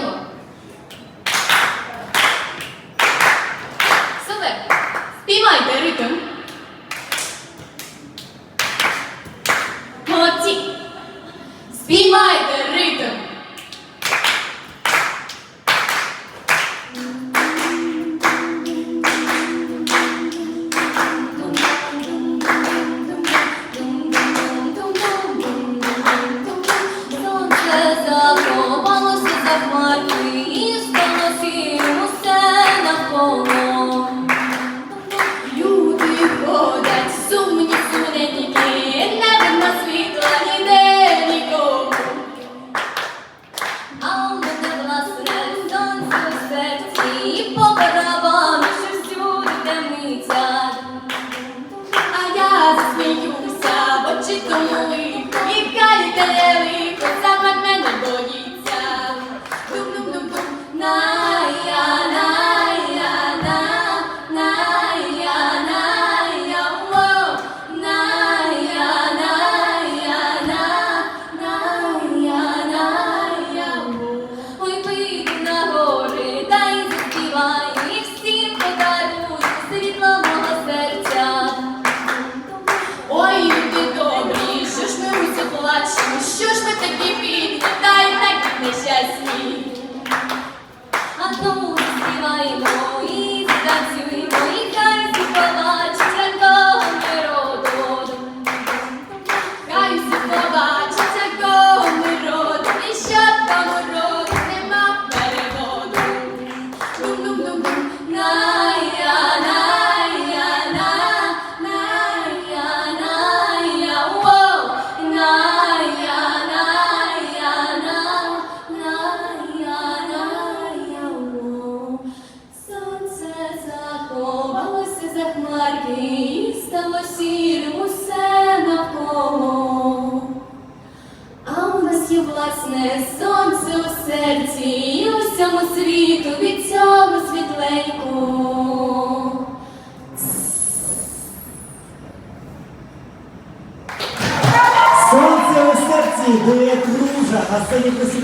Підтримуємо. Супер. Спіймайте ритм. Молодці. Спіймайте. хмарки стало сірим усе навколо, а у нас є власне сонце у серці, і усьому світу від цього світленько. Сонце у серці, де кружа, а синій косі